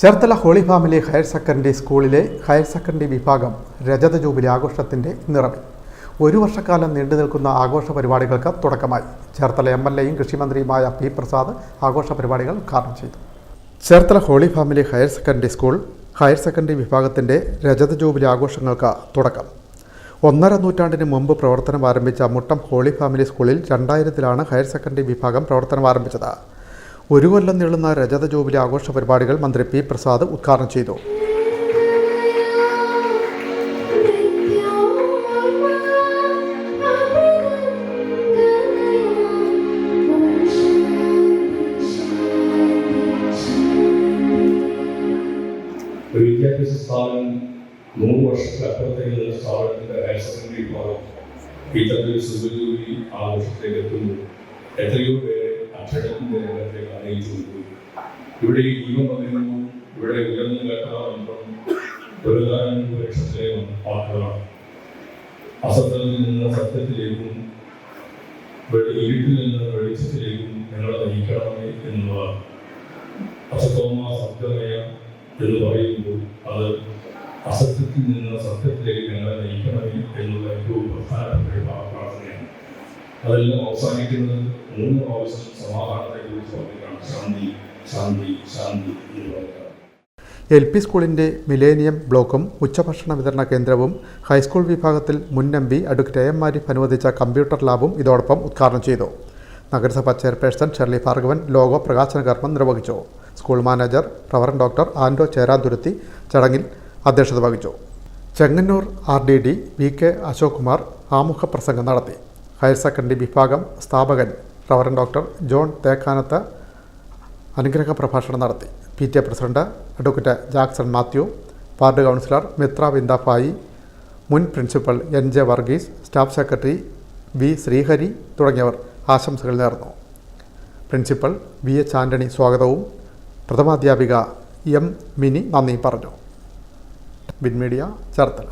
Cherthala holy family higher secondary സ്കൂളിലെ higher secondary വിഭാഗം രജത ജൂബിലി ആഘോഷത്തിന്റെ നിറവിൽ. ഒരു വർഷക്കാലം നീണ്ടു നിൽക്കുന്ന ആഘോഷ പരിപാടികൾക്ക് തുടക്കമായി. ചേർത്തല എം എൽ എയും കൃഷിമന്ത്രിയുമായ പി പ്രസാദ് ആഘോഷ പരിപാടികൾ ഉദ്ഘാടനം ചെയ്തു. Cherthala holy family higher secondary school higher secondary വിഭാഗത്തിന്റെ രജത ജൂബിലി ആഘോഷങ്ങൾക്ക് തുടക്കം. ഒന്നര നൂറ്റാണ്ടിന് മുമ്പ് പ്രവർത്തനം ആരംഭിച്ച മുട്ടം ഹോളി ഫാമിലി സ്കൂളിൽ രണ്ടായിരത്തിലാണ് ഹയർ സെക്കൻഡറി വിഭാഗം പ്രവർത്തനം ആരംഭിച്ചത്. ഒരു കൊല്ലം നീളുന്ന രജത ജൂബിലി ആഘോഷ പരിപാടികൾ മന്ത്രി പി പ്രസാദ് ഉദ്ഘാടനം ചെയ്തു. ഇത്തരത്തിൽ ആഘോഷത്തിലേക്ക് എത്തുന്നു. എത്രയോ പേരെ അക്ഷരത്തിന്റെ രംഗത്തേക്ക് അറിയിച്ചു കൊണ്ടുപോയി ഇവിടെ ഈ ജീവൻ പകരുന്നു ഇവിടെ ഉയർന്നു കേട്ടതാണെന്നും ഒരു ലക്ഷത്തിലെ വാക്കുകളാണ് അസത്യത്തിൽ നിന്ന് സത്യത്തിലേക്കും വീട്ടിൽ നിന്ന് വെളിച്ചത്തിലേക്കും ഞങ്ങളെ നയിക്കണമേ എന്നുള്ളതാണ്. അസത്തോമ സത്യമയ എന്ന് പറയുമ്പോൾ അത് അസത്യത്തിൽ നിന്ന് സത്യത്തിലേക്ക് ഞങ്ങളെ നയിക്കണമേ അതെല്ലാം അവസാനിക്കുന്നത് മൂന്ന് പ്രാവശ്യം സമാധാനത്തെ കുറിച്ച് പറഞ്ഞിട്ടാണ് ശാന്തി ശാന്തി ശാന്തി എന്ന് പറയുന്നത്. എൽ പി സ്കൂളിന്റെ മിലേനിയം ബ്ലോക്കും ഉച്ചഭക്ഷണ വിതരണ കേന്ദ്രവും ഹൈസ്കൂൾ വിഭാഗത്തിൽ മുൻ M P advocate A Marif അനുവദിച്ച കമ്പ്യൂട്ടർ ലാബും ഇതോടൊപ്പം ഉദ്ഘാടനം ചെയ്തു. നഗരസഭാ ചെയർപേഴ്സൺ ഷെർലി ഭാർഗവൻ ലോഗോ പ്രകാശന കർമ്മം നിർവഹിച്ചു. School manager reverend doctor Anto Cherathuruthy ചടങ്ങിൽ അധ്യക്ഷത വഹിച്ചു. Chengannur R D D V K Ashok Kumar ആമുഖ പ്രസംഗം നടത്തി. ഹയർ സെക്കൻഡറി വിഭാഗം സ്ഥാപകൻ റവറൻ ഡോക്ടർ ജോൺ തേക്കാനത്ത് അനുഗ്രഹ പ്രഭാഷണം നടത്തി. P T A president advocate Jackson Mathew ward councillor Mitra വിന്ദാഫായി മുൻ principal N J Varghese staff secretary V Sreehari തുടങ്ങിയവർ ആശംസകൾ നേർന്നു. പ്രിൻസിപ്പൽ വി എച്ച് ആന്റണി സ്വാഗതവും. പ്രഥമാധ്യാപിക എം മിനി നന്ദി പറഞ്ഞു. Bin media Cherthala.